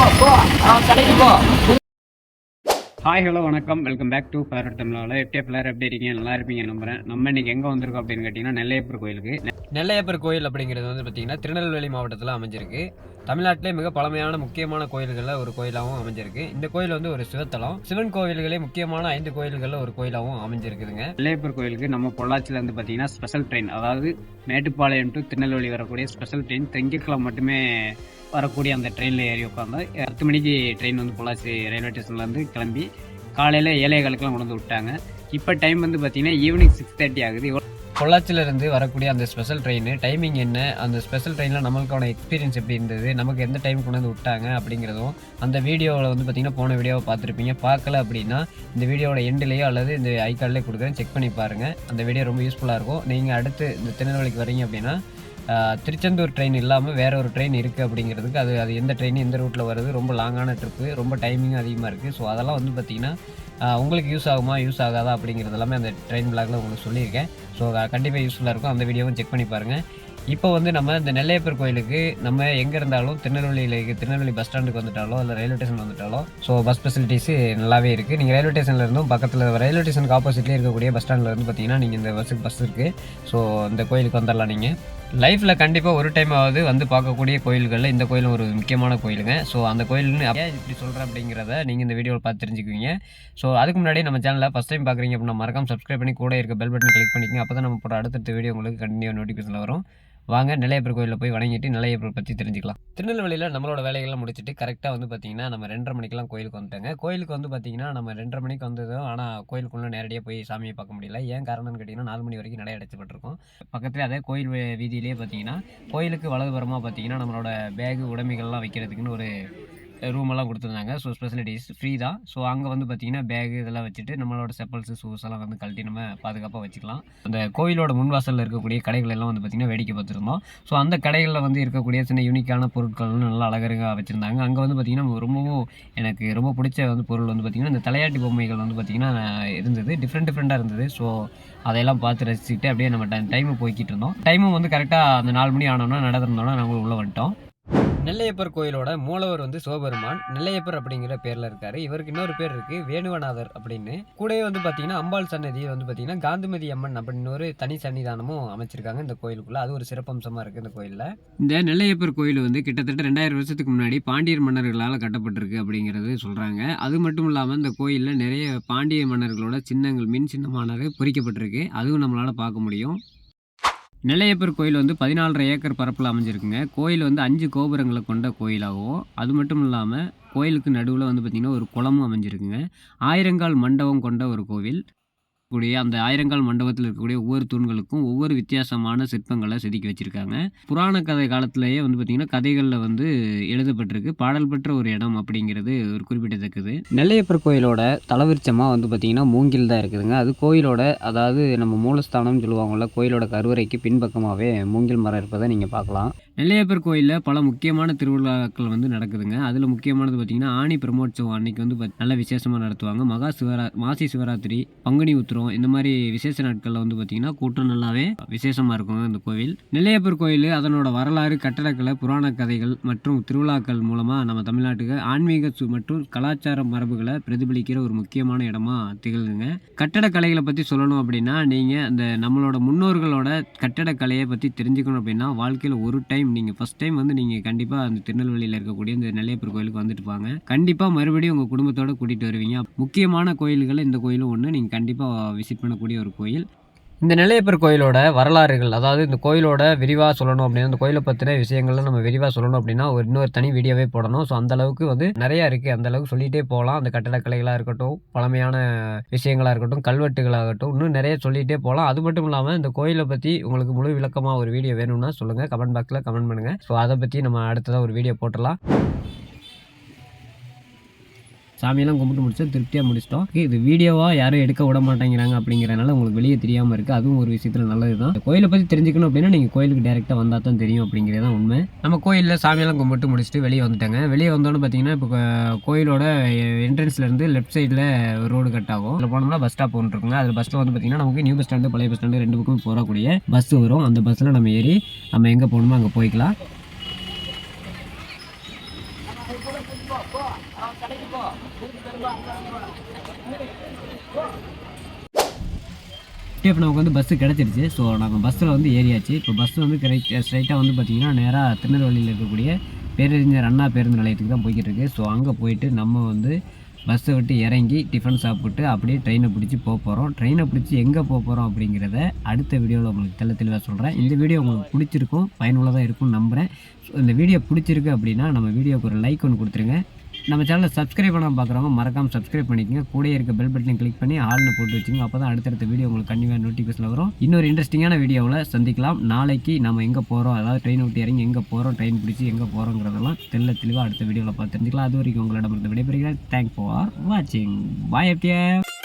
过过，啊，下一一个。ஹாய் hello வணக்கம். Welcome back to favourite தமிழாவில் எப்படி பிள்ளையர் எப்படி இருக்கீங்க? நல்லா இருப்பீங்க நம்புறேன். நம்ம இன்னைக்கு எங்கே வந்திருக்கோம் அப்படின்னு கேட்டிங்கன்னா நெல்லையப்பர் கோயிலுக்கு. நெல்லையப்பர் கோயில் அப்படிங்கிறது வந்து பார்த்தீங்கன்னா திருநெல்வேலி மாவட்டத்தில் அமைஞ்சிருக்கு. தமிழ்நாட்டிலே மிக பழமையான முக்கியமான கோயில்களில் ஒரு கோயிலாகவும் அமைஞ்சிருக்கு. இந்த கோயில் வந்து ஒரு சிவத்தலம். சிவன் கோயில்களே முக்கியமான ஐந்து கோயில்களில் ஒரு கோயிலாகவும் அமைஞ்சிருக்குதுங்க. நெல்லையப்பர் கோயிலுக்கு நம்ம பொள்ளாச்சியில் வந்து பார்த்தீங்கன்னா ஸ்பெஷல் ட்ரெயின் அதாவது மேட்டுப்பாளையம் டு திருநெல்வேலி வரக்கூடிய ஸ்பெஷல் ட்ரெயின் திங்கட்கிழமை மட்டுமே வரக்கூடிய அந்த ட்ரெயினில் ஏறி உட்காந்து பத்து மணிக்கு ட்ரெயின் வந்து பொள்ளாச்சி ரயில்வே ஸ்டேஷன்லேருந்து கிளம்பி காலையில் ஏழைகளுக்கெல்லாம் கொண்டு வந்து விட்டாங்க. இப்போ டைம் வந்து பார்த்தீங்கன்னா ஈவினிங் சிக்ஸ் தேர்ட்டி ஆகுது. கொள்ளாச்சிலேருந்து வரக்கூடிய அந்த ஸ்பெஷல் ட்ரெயின் டைமிங் என்ன? அந்த ஸ்பெஷல் ட்ரெயினில் நம்மளுக்கான எக்ஸ்பீரியன்ஸ் எப்படி இருந்தது? நமக்கு எந்த டைம் கொண்டு வந்து விட்டாங்க அப்படிங்கிறதும் அந்த வீடியோவில் வந்து பார்த்திங்கன்னா போன வீடியோவை பார்த்துருப்பீங்க. பார்க்கல அப்படின்னா இந்த வீடியோவோட எண்ட்லேயோ அல்லது இந்த ஐ கார்டிலே கொடுக்குறேன். செக் பண்ணி பாருங்கள் அந்த வீடியோ ரொம்ப யூஸ்ஃபுல்லாக இருக்கும். நீங்கள் அடுத்து இந்த திருநெல்வேலிக்கு வரீங்க அப்படின்னா திருச்செந்தூர் ட்ரெயின் இல்லாமல் வேற ஒரு ட்ரெயின் இருக்குது அப்படிங்கிறதுக்கு அது அது எந்த ட்ரெயின் எந்த ரூட்டில் வருது ரொம்ப லாங்கான ட்ரிப்பு ரொம்ப டைமிங்கும் அதிகமாக இருக்குது ஸோ அதெல்லாம் வந்து பார்த்திங்கன்னா உங்களுக்கு யூஸ் ஆகுமா யூஸ் ஆகாதா அப்படிங்கிறது எல்லாமே அந்த ட்ரெயின் பிளாக்ல உங்களுக்கு சொல்லியிருக்கேன். ஸோ கண்டிப்பாக யூஸ்ஃபுல்லாக இருக்கும். அந்த வீடியோவும் செக் பண்ணி பாருங்கள் இப்போ வந்து நம்ம இந்த நெல்லையப்பர் கோயிலுக்கு நம்ம எங்கே இருந்தாலும் திருநெல்வேலியில் திருநெல்வேலி பஸ் ஸ்டாண்டுக்கு வந்துட்டாலோ இல்லை ரயில்வே ஸ்டேஷன் வந்துட்டாலோ ஸோ பஸ் ஃபெசிலிட்டிஸு நல்லாவே இருக்குது நீங்கள் ரயில்வே ஸ்டேஷனில் இருந்தும் பக்கத்தில் ரயில்வே ஸ்டேஷனுக்கு ஆப்போசிட்லேயே இருக்கக்கூடிய பஸ் ஸ்டாண்டில் இருந்து பார்த்தீங்கன்னா நீங்கள் இந்த பஸ்ஸுக்கு பஸ் இருக்குது ஸோ இந்த கோயிலுக்கு வந்துடலாம் நீங்கள் லைஃப்பில் கண்டிப்பாக ஒரு டைம் ஆகுது வந்து பார்க்கக்கூடிய கோயில்களில் இந்த கோயிலும் ஒரு முக்கியமான கோயிலுங்க. ஸோ அந்த கோயில்னு ஏன் இப்படி சொல்கிறேன் அப்படிங்கிறத நீங்கள் இந்த வீடியோவில் பார்த்து தெரிஞ்சுக்குவீங்க. ஸோ அதுக்கு முன்னாடி நம்ம சேனலில் ஃபஸ்ட் டைம் பார்க்குறீங்க அப்படின்னா மறக்காம சப்ஸ்கிரைப் பண்ணி கூட இருக்க பெல் பட்டன் கிளிக் பண்ணிக்கங்க. அப்போ தான் நம்ம போகிற அடுத்தடுத்த வீடியோ உங்களுக்கு கண்டினியூ நோட்டிஃபிகேஷன் வரும். வாங்க நிலையப்பர் கோயிலில் போய் வணங்கிட்டு நிலையப்பர் பற்றி தெரிஞ்சுக்கலாம். திருநெல்வேலியில் நம்மளோட வேலைகள்லாம் முடிச்சுட்டு கரெக்டாக வந்து பார்த்தீங்கன்னா நம்ம ரெண்டரை மணிக்கெல்லாம் கோயிலுக்கு வந்துட்டாங்க. கோயிலுக்கு வந்து பார்த்தீங்கன்னா நம்ம ரெண்டரை மணிக்கு வந்ததும் ஆனால் கோயிலுக்குள்ளே நேரடியாக போய் சாமியை பார்க்க முடியல. ஏன் காரணம்னு கேட்டிங்கன்னா நாலு மணி வரைக்கும் நடை அடைச்சிப்பட்டிருக்கும். பக்கத்தில் அதே கோயில் வீதியிலே வீதியிலேயே பார்த்தீங்கன்னா கோயிலுக்கு வலதுபுறமாக பார்த்தீங்கன்னா நம்மளோட பேகு உடைமைகள்லாம் வைக்கிறதுக்குன்னு ஒரு ரூமெல்லாம் கொடுத்துருந்தாங்க. ஸோ ஸ்பெசிலிட்டிஸ் ஃப்ரீ தான். ஸோ அங்கே வந்து பார்த்தீங்கன்னா பேகு இதெல்லாம் வச்சுட்டு நம்மளோட செப்பல்ஸ் ஷூஸ் எல்லாம் வந்து கழட்டி நம்ம பாதுகாப்பாக வச்சுக்கலாம். அந்த கோயிலோட முன்வாசலில் இருக்கக்கூடிய கடைகள் எல்லாம் வந்து பார்த்திங்கன்னா வேடிக்கை பார்த்துருந்தோம். ஸோ அந்த கடைகளில் வந்து இருக்கக்கூடிய சின்ன யூனிக்கான பொருட்கள் நல்லா அழகருగా வச்சுருந்தாங்க. அங்கே வந்து பார்த்திங்கன்னா ரொம்பவும் எனக்கு ரொம்ப பிடிச்ச வந்து பொருள் வந்து பார்த்திங்கன்னா இந்த தலையாட்டி பொம்மைகள் வந்து பார்த்தீங்கன்னா இருந்தது. டிஃப்ரெண்ட் டிஃப்ரெண்ட்டாக இருந்தது. ஸோ அதையெல்லாம் பார்த்து ரசிச்சுட்டு அப்படியே நம்ம டைம் டைமு போய்கிட்டு இருந்தோம். டைமும் வந்து கரெக்டாக அந்த நாலு மணி ஆனோன்னா நடந்திருந்தோன்னா நாங்கள் உள்ளே வந்துட்டோம். நெல்லையப்பர் கோயிலோட மூலவர் வந்து சிவபெருமான். நெல்லையப்பர் அப்படிங்கிற பேர்ல இருக்காரு. இவருக்கு இன்னொரு பேர் இருக்கு வேணுவநாதர் அப்படின்னு. கூடவே வந்து பாத்தீங்கன்னா அம்பாள் சன்னதி வந்து பாத்தீங்கன்னா காந்திமதி அம்மன் அப்படின்னு ஒரு தனி சன்னிதானமும் அமைச்சிருக்காங்க இந்த கோயிலுக்குள்ள. அது ஒரு சிறப்பம்சமா இருக்கு இந்த கோயில்ல. இந்த நெல்லையப்பர் கோயில் வந்து கிட்டத்தட்ட ரெண்டாயிரம் வருஷத்துக்கு முன்னாடி பாண்டியர் மன்னர்களால் கட்டப்பட்டிருக்கு அப்படிங்கிறது சொல்கிறாங்க அது மட்டும் இல்லாமல் இந்த கோயிலில் நிறைய பாண்டிய மன்னர்களோட சின்னங்கள் மின் சின்னமானது பொறிக்கப்பட்டிருக்கு. அதுவும் நம்மளால் பார்க்க முடியும். நிலையப்பர் கோயில் வந்து பதினாலரை ஏக்கர் பரப்பில் அமைஞ்சிருக்குங்க. கோயில் வந்து அஞ்சு கோபுரங்களை கொண்ட கோயிலாகவும் அது மட்டும் இல்லாமல் கோயிலுக்கு நடுவில் வந்து பார்த்திங்கன்னா ஒரு குளமும் அமைஞ்சிருக்குங்க. ஆயிரங்கால் மண்டபம் கொண்ட ஒரு கோவில். கூடிய அந்த ஆயிரங்கால் மண்டபத்தில் இருக்கக்கூடிய ஒவ்வொரு தூண்களுக்கும் ஒவ்வொரு வித்தியாசமான சிற்பங்களை செதுக்கி வச்சுருக்காங்க. புராண கதை காலத்திலேயே வந்து பார்த்திங்கன்னா கதைகளில் வந்து எழுதப்பட்டிருக்கு. பாடல் பெற்ற ஒரு இடம் அப்படிங்கிறது ஒரு குறிப்பிட்டத்தக்கது நெல்லையப்பர் கோயிலோட தலவிருச்சமாக வந்து பார்த்திங்கன்னா மூங்கில் தான் இருக்குதுங்க. அது கோயிலோட அதாவது நம்ம மூலஸ்தானம்னு சொல்லுவாங்கள்ல கோயிலோட கருவறைக்கு பின்பக்கமாகவே மூங்கில் மரம் இருப்பதை நீங்கள் பார்க்கலாம். நெல்லையப்பர் கோயிலில் பல முக்கியமான திருவிழாக்கள் வந்து நடக்குதுங்க. அதில் முக்கியமானது பார்த்திங்கன்னா ஆணி பிரம்மோற்சவம் அன்னைக்கு வந்து நல்ல விசேஷமாக நடத்துவாங்க. மகா சிவரா மாசி சிவராத்திரி பங்குனி உத்திரம் இந்த மாதிரி விசேஷ நாட்களில் வந்து பார்த்திங்கன்னா கூட்டம் நல்லாவே விசேஷமாக இருக்கும் இந்த கோவில். நெல்லையப்பர் கோயில் அதனோட வரலாறு கட்டடக்கலை புராண கதைகள் மற்றும் திருவிழாக்கள் மூலமாக நம்ம தமிழ்நாட்டுக்கு ஆன்மீக சு- மற்றும் கலாச்சார மரபுகளை பிரதிபலிக்கிற ஒரு முக்கியமான இடமா திகழ்குங்க கட்டடக்கலைகளை பற்றி சொல்லணும் அப்படின்னா நீங்கள் அந்த நம்மளோட முன்னோர்களோட கட்டடக்கலையை பற்றி தெரிஞ்சுக்கணும் அப்படின்னா வாழ்க்கையில் ஒரு டைம் நீங்கள் ஃபஸ்ட் டைம் வந்து நீங்கள் கண்டிப்பாக அந்த திருநெல்வேலியில் இருக்கக்கூடிய இந்த நெல்லையப்பர் கோயிலுக்கு வந்துட்டு வாங்க. கண்டிப்பாக மறுபடியும் உங்கள் குடும்பத்தோடு கூட்டிகிட்டு வருவீங்க. முக்கியமான கோயில்களில் இந்த கோயிலும் ஒன்று நீங்கள் கண்டிப்பாக விசிட் பண்ணக்கூடிய ஒரு கோயில். இந்த நிலையப்பர் கோயிலோட வரலாறுகள் அதாவது இந்த கோயிலோட விரிவாக சொல்லணும் அப்படின்னா இந்த கோயிலை பற்றின விஷயங்கள்லாம் நம்ம விரிவாக சொல்லணும் அப்படின்னா ஒரு இன்னொரு தனி வீடியோவே போடணும். ஸோ அந்த அளவுக்கு வந்து நிறையா இருக்குது அந்த அளவுக்கு சொல்லிகிட்டே போகலாம். அந்த கட்டடக்கலைகளாக இருக்கட்டும் பழமையான விஷயங்களாக இருக்கட்டும் கல்வெட்டுகளாகட்டும் இன்னும் நிறைய சொல்லிகிட்டே போகலாம். அது மட்டும் இல்லாமல் இந்த கோயிலை பற்றி உங்களுக்கு முழு விளக்கமாக ஒரு வீடியோ வேணும்னா சொல்லுங்கள் கமெண்ட் பாக்ஸில் கமெண்ட் பண்ணுங்கள் ஸோ அதை பற்றி நம்ம அடுத்ததாக ஒரு வீடியோ போட்டுடலாம். சாமியெல்லாம் கும்பிட்டு முடிச்சு திருப்தியாக முடிச்சிட்டோம். இது வீடியோவாக யாரும் எடுக்க விட மாட்டேங்கிறாங்க அப்படிங்கிறனால உங்களுக்கு வெளியே தெரியாமல் இருக்குது அதுவும் ஒரு விஷயத்தில் நல்லது தான் கோயிலை பற்றி தெரிஞ்சுக்கணும் அப்படின்னா நீங்கள் கோயிலுக்கு டேரெக்டாக வந்தால் தான் தெரியும் அப்படிங்கிறது தான் உண்மை. நம்ம கோயிலில் சாமியெல்லாம் கும்பிட்டு முடிச்சுட்டு வெளியே வந்துட்டாங்க. வெளியே வந்தோன்னு பார்த்தீங்கன்னா இப்போ கோயிலோட என்ட்ரன்ஸ்லேருந்து லெஃப்ட் சைடில் ரோடு கட் ஆகும். அதில் போனோம்னா பஸ் ஸ்டாப் ஒன்று இருக்குங்க. அதில் பஸ்ஸில் வந்து பார்த்தீங்கன்னா நமக்கு நியூ பஸ் ஸ்டாண்டு பழைய பஸ் ஸ்டாண்டு ரெண்டு பக்கமும் போகக்கூடிய பஸ் வரும். அந்த பஸ்ஸில் நம்ம ஏறி நம்ம எங்கே போகணுமோ அங்கே போய்க்கலாம். இப்போ நமக்கு வந்து பஸ்ஸு கிடச்சிருச்சு. ஸோ நாங்கள் பஸ்ஸில் வந்து ஏறியாச்சு. இப்போ பஸ் வந்து கரெக்ட் ஸ்ட்ரைட்டாக வந்து பார்த்திங்கன்னா நேராக திருநெல்வேலியில் இருக்கக்கூடிய பேரறிஞர் அண்ணா பேருந்து நிலையத்துக்கு தான் போய்கிட்டு இருக்கு. ஸோ அங்கே போயிட்டு நம்ம வந்து பஸ்ஸை விட்டு இறங்கி டிஃபன் சாப்பிட்டு அப்படியே ட்ரெயினை பிடிச்சி போக போகிறோம் ட்ரெயினை பிடிச்சி எங்கே போக போகிறோம் அப்படிங்கிறத அடுத்த வீடியோவில் உங்களுக்கு தெல்ல தெளிவாக சொல்கிறேன் இந்த வீடியோ உங்களுக்கு பிடிச்சிருக்கும் பயனுள்ளதாக இருக்கும்னு நம்புகிறேன் ஸோ இந்த வீடியோ பிடிச்சிருக்கு அப்படின்னா நம்ம வீடியோக்கு ஒரு லைக் ஒன்று கொடுத்துருங்க. நம்ம சேனலை சப்ஸ்கிரைப் பண்ண பார்க்குறவங்க மறக்காமல் சப்ஸ்கிரைப் பண்ணிக்கோங்க. கூட இருக்க பெல் பட்டனை கிளிக் பண்ணி ஆள்னு போட்டு வச்சுங்க அப்போ தான் அடுத்தடுத்த வீடியோ உங்களுக்கு கண்டிப்பாக நோட்டிஃபிகேஷன் வரும். இன்னொரு இன்ட்ரெஸ்டிங்கான வீடியோவில் சந்திக்கலாம். நாளைக்கு நம்ம எங்கே போகிறோம் அதாவது ட்ரெயின் விட்டு இறங்கி எங்கே போகிறோம் ட்ரெயின் பிடிச்சி எங்கே போகிறோங்கிறதெல்லாம் தெல்ல தெளிவாக அடுத்த வீடியோவில் பார்த்து தெரிஞ்சுக்கலாம். அது வரைக்கும் உங்களிடம் இருந்து விடைபெறுகிறேன். தேங்க் ஃபார் வாட்சிங் பாய் எஃப்டிஎஃப்